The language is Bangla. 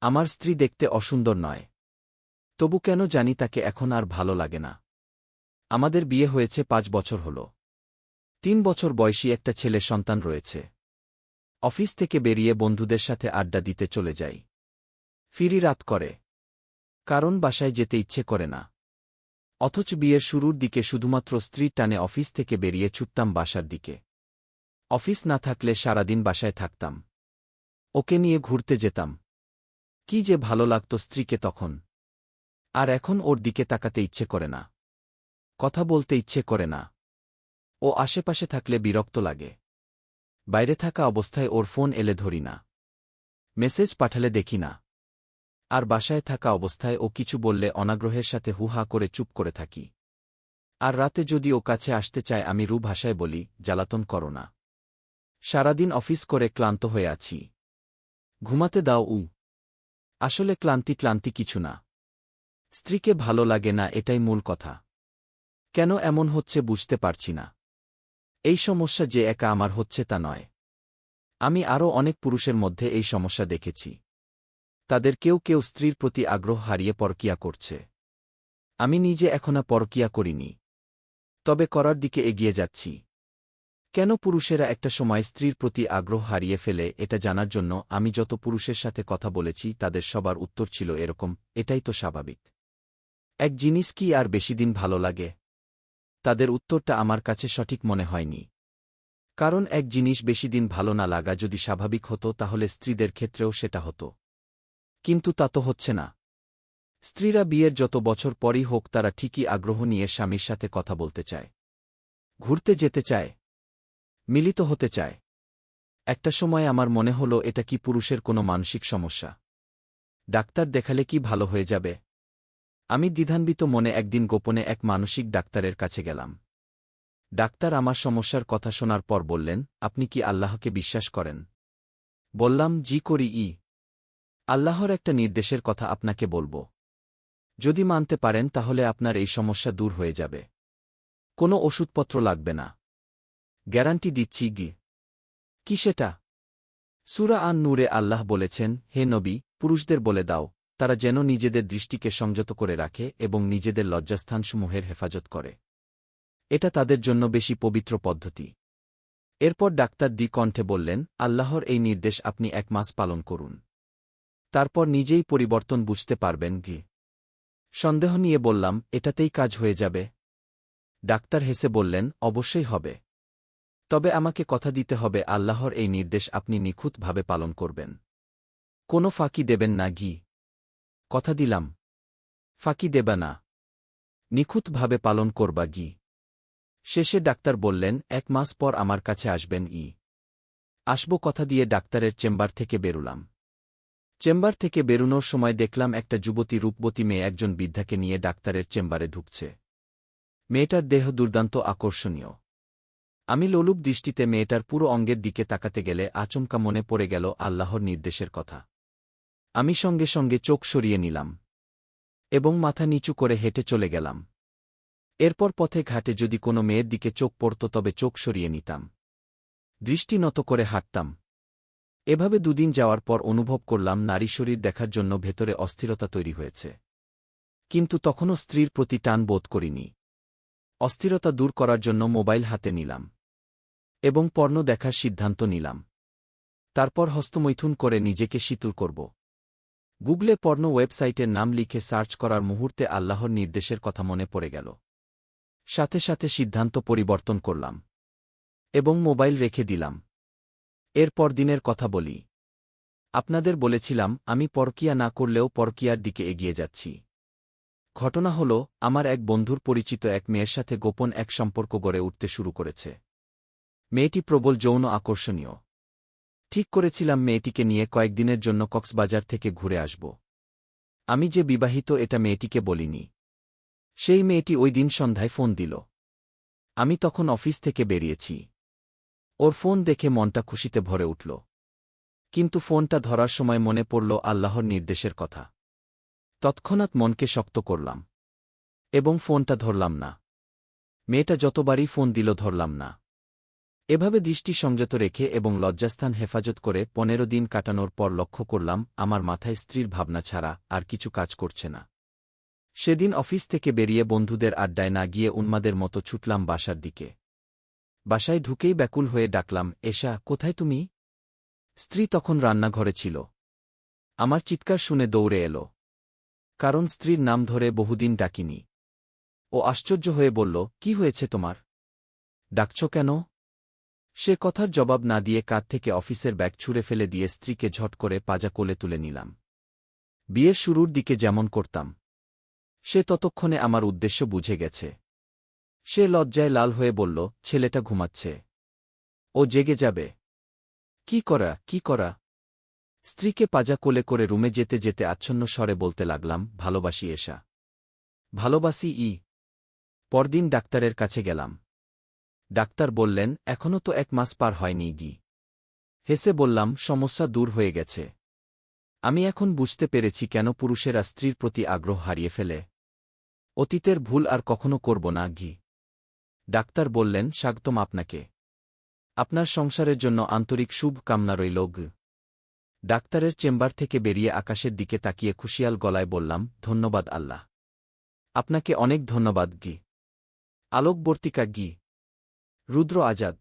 আমার স্ত্রী দেখতে অসুন্দর নয়। তবু কেন জানি তাকে এখন আর ভালো লাগে না। আমাদের বিয়ে হয়েছে পাঁচ বছর হল। তিন বছর বয়সী একটা ছেলে সন্তান রয়েছে। অফিস থেকে বেরিয়ে বন্ধুদের সাথে আড্ডা দিতে চলে যাই। ফিরি রাত করে। কারণ বাসায় যেতে ইচ্ছে করে না। অথচ বিয়ের শুরুর দিকে শুধুমাত্র স্ত্রীর টানে অফিস থেকে বেরিয়ে ছুটতাম বাসার দিকে। অফিস না থাকলে সারাদিন বাসায় থাকতাম। ওকে নিয়ে ঘুরতে যেতাম। কি যে ভালো লাগত স্ত্রীকে তখন। আর এখন ওর দিকে তাকাতে ইচ্ছে করে না। কথা বলতে ইচ্ছে করে না। ও আশেপাশে থাকলে বিরক্ত লাগে। বাইরে থাকা অবস্থায় ওর ফোন এলে ধরি না। মেসেজ পাঠালে দেখি না। আর বাসায় থাকা অবস্থায় ও কিছু বললে অনাগ্রহের সাথে হুহা করে চুপ করে থাকি। আর রাতে যদি ও কাছে আসতে চায় আমি রু ভাষায় বলি, জ্বালাতন করো না। সারাদিন অফিস করে ক্লান্ত হয়ে আছি। ঘুমাতে দাও উ আসলে ক্লান্তি ক্লান্তি কিছু না। স্ত্রীকে ভালো লাগে না এটাই মূল কথা। কেন এমন হচ্ছে বুঝতে পারছি না। এই সমস্যা যে একা আমার হচ্ছে তা নয়। আমি আরও অনেক পুরুষের মধ্যে এই সমস্যা দেখেছি। তাদের কেউ কেউ স্ত্রীর প্রতি আগ্রহ হারিয়ে পরকিয়া করছে। আমি নিজে এখনা পরকিয়া করিনি। তবে করার দিকে এগিয়ে যাচ্ছি। কেন পুরুষেরা একটা সময় স্ত্রীর প্রতি আগ্রহ হারিয়ে ফেলে, এটা জানার জন্য আমি যত পুরুষের সাথে কথা বলেছি, তাদের সবার উত্তর ছিল এরকম, এটাই তো স্বাভাবিক। এক জিনিস কি আর বেশি দিন ভালো লাগে? তাদের উত্তরটা আমার কাছে সঠিক মনে হয়নি। কারণ এক জিনিস বেশি দিন ভালো না লাগা যদি স্বাভাবিক হতো, তাহলে স্ত্রীদের ক্ষেত্রেও সেটা হতো। কিন্তু তা তো হচ্ছে না। স্ত্রীরা বিয়ের যত বছর পরই হোক, তারা ঠিকই আগ্রহ নিয়ে স্বামীর সাথে কথা বলতে চায়। ঘুরতে যেতে চায়। মিলিত হতে চায়। একটা সময় আমার মনে হল এটা কি পুরুষের কোনো মানসিক সমস্যা। ডাক্তার দেখালে কি ভালো হয়ে যাবে? আমি দ্বিধান্বিত মনে একদিন গোপনে এক মানসিক ডাক্তারের কাছে গেলাম। ডাক্তার আমার সমস্যার কথা শোনার পর বললেন, আপনি কি আল্লাহকে বিশ্বাস করেন? বললাম, জি করি ই। আল্লাহর একটা নির্দেশের কথা আপনাকে বলব। যদি মানতে পারেন তাহলে আপনার এই সমস্যা দূর হয়ে যাবে। কোনো ওষুধপত্র লাগবে না। গ্যারান্টি দিচ্ছি গি। কি সেটা? সুরা আন নূরে আল্লাহ বলেছেন, হে নবী, পুরুষদের বলে দাও, তারা যেন নিজেদের দৃষ্টিকে সংযত করে রাখে এবং নিজেদের লজ্জাস্থানসমূহের হেফাজত করে। এটা তাদের জন্য বেশি পবিত্র পদ্ধতি। এরপর ডাক্তার দি কণ্ঠে বললেন, আল্লাহর এই নির্দেশ আপনি এক মাস পালন করুন। তারপর নিজেই পরিবর্তন বুঝতে পারবেন গি। সন্দেহ নিয়ে বললাম, এটাতেই কাজ হয়ে যাবে। ডাক্তার হেসে বললেন, অবশ্যই হবে। তবে আমাকে কথা দিতে হবে আল্লাহর এই নির্দেশ আপনি নিখুঁতভাবে পালন করবেন। কোনো ফাঁকি দেবেন না গি কথা দিলাম। ফাঁকি দেবে না। নিখুঁতভাবে পালন করবা গি শেষে ডাক্তার বললেন, এক মাস পর আমার কাছে আসবেন, ই। আসব কথা দিয়ে ডাক্তারের চেম্বার থেকে বেরুলাম। চেম্বার থেকে বেরুনোর সময় দেখলাম একটা যুবতী রূপবতী মেয়ে একজন বৃদ্ধাকে নিয়ে ডাক্তারের চেম্বারে ঢুকছে। মেয়েটার দেহ দুর্দান্ত আকর্ষণীয়। আমি লোলুপ দৃষ্টিতে মেয়েটার পুরো অঙ্গের দিকে তাকাতে গেলে আচমকা মনে পড়ে গেল আল্লাহর নির্দেশের কথা। আমি সঙ্গে সঙ্গে চোখ সরিয়ে নিলাম এবং মাথা নিচু করে হেঁটে চলে গেলাম। এরপর পথে ঘাটে যদি কোনো মেয়ের দিকে চোখ পড়ত তবে চোখ সরিয়ে নিতাম। দৃষ্টি নত করে হাঁটতাম। এভাবে দুদিন যাওয়ার পর অনুভব করলাম নারী শরীর দেখার জন্য ভেতরে অস্থিরতা তৈরি হয়েছে। কিন্তু তখনও স্ত্রীর প্রতি টান বোধ করিনি। অস্থিরতা দূর করার জন্য মোবাইল হাতে নিলাম। এবং পর্ণ দেখার সিদ্ধান্ত নিলাম। তারপর হস্তমৈথুন করে নিজেকে শীতল করব। গুগলে পর্ণ ওয়েবসাইটের নাম লিখে সার্চ করার মুহূর্তে আল্লাহর নির্দেশের কথা মনে পড়ে গেল। সাথে সাথে সিদ্ধান্ত পরিবর্তন করলাম। এবং মোবাইল রেখে দিলাম। এরপর দিনের কথা বলি। আপনাদের বলেছিলাম, আমি পরকিয়া না করলেও পরকিয়ার দিকে এগিয়ে যাচ্ছি। ঘটনা হল, আমার এক বন্ধুর পরিচিত এক মেয়ের সাথে গোপন এক সম্পর্ক গড়ে উঠতে শুরু করেছে। মেয়েটি প্রবল যৌন আকর্ষণীয়। ঠিক করেছিলাম মেয়েটিকে নিয়ে কয়েকদিনের জন্য কক্সবাজার থেকে ঘুরে আসব। আমি যে বিবাহিত এটা মেয়েটিকে বলিনি। সেই মেয়েটি ওই দিন সন্ধ্যায় ফোন দিল। আমি তখন অফিস থেকে বেরিয়েছি। ওর ফোন দেখে মনটা খুশিতে ভরে উঠল। কিন্তু ফোনটা ধরার সময় মনে পড়ল আল্লাহর নির্দেশের কথা। তৎক্ষণাৎ মনকে শক্ত করলাম। এবং ফোনটা ধরলাম না। মেয়েটা যতবারই ফোন দিল ধরলাম না। এভাবে দৃষ্টি সংযত রেখে এবং লজ্জাস্থান হেফাজত করে পনেরো দিন কাটানোর পর লক্ষ্য করলাম, আমার মাথায় স্ত্রীর ভাবনা ছাড়া আর কিছু কাজ করছে না। সেদিন অফিস থেকে বেরিয়ে বন্ধুদের আড্ডায় না গিয়ে উন্মাদের মতো ছুটলাম বাসার দিকে। বাসায় ঢুকেই ব্যাকুল হয়ে ডাকলাম, এশা, কোথায় তুমি? স্ত্রী তখন রান্নাঘরে ছিল। আমার চিৎকার শুনে দৌড়ে এল। কারণ স্ত্রীর নাম ধরে বহুদিন ডাকিনি। ও আশ্চর্য হয়ে বলল, কি হয়েছে তোমার? ডাকছ কেন? সে কথার জবাব না দিয়ে কাঁধ থেকে অফিসের ব্যাগ ছুঁড়ে ফেলে দিয়ে স্ত্রীকে ঝট করে পাজা কোলে তুলে নিলাম। বিয়ের শুরুর দিকে যেমন করতাম। সে ততক্ষণে আমার উদ্দেশ্য বুঝে গেছে। সে লজ্জায় লাল হয়ে বলল, ছেলেটা ঘুমাচ্ছে। ও জেগে যাবে। কি করা কি করা? স্ত্রীকে পাজা কোলে করে রুমে যেতে যেতে আচ্ছন্ন স্বরে বলতে লাগলাম, ভালোবাসি এসা। ভালোবাসি ই। পরদিন ডাক্তারের কাছে গেলাম। ডাক্তার বললেন এখনও তো এক মাস পার হয়নি গি। হেসে বললাম, সমস্যা দূর হয়ে গেছে। আমি এখন বুঝতে পেরেছি কেন পুরুষেরা স্ত্রীর প্রতি আগ্রহ হারিয়ে ফেলে। অতীতের ভুল আর কখনো করব না ঘি ডাক্তার বললেন, স্বাগতম আপনাকে। আপনার সংসারের জন্য আন্তরিক শুভ কামনা রইল ডাক্তারের চেম্বার থেকে বেরিয়ে আকাশের দিকে তাকিয়ে খুশিয়াল গলায় বললাম, ধন্যবাদ আল্লাহ। আপনাকে অনেক ধন্যবাদ গি। আলোকবর্তিকা গি রুদ্র আজাদ।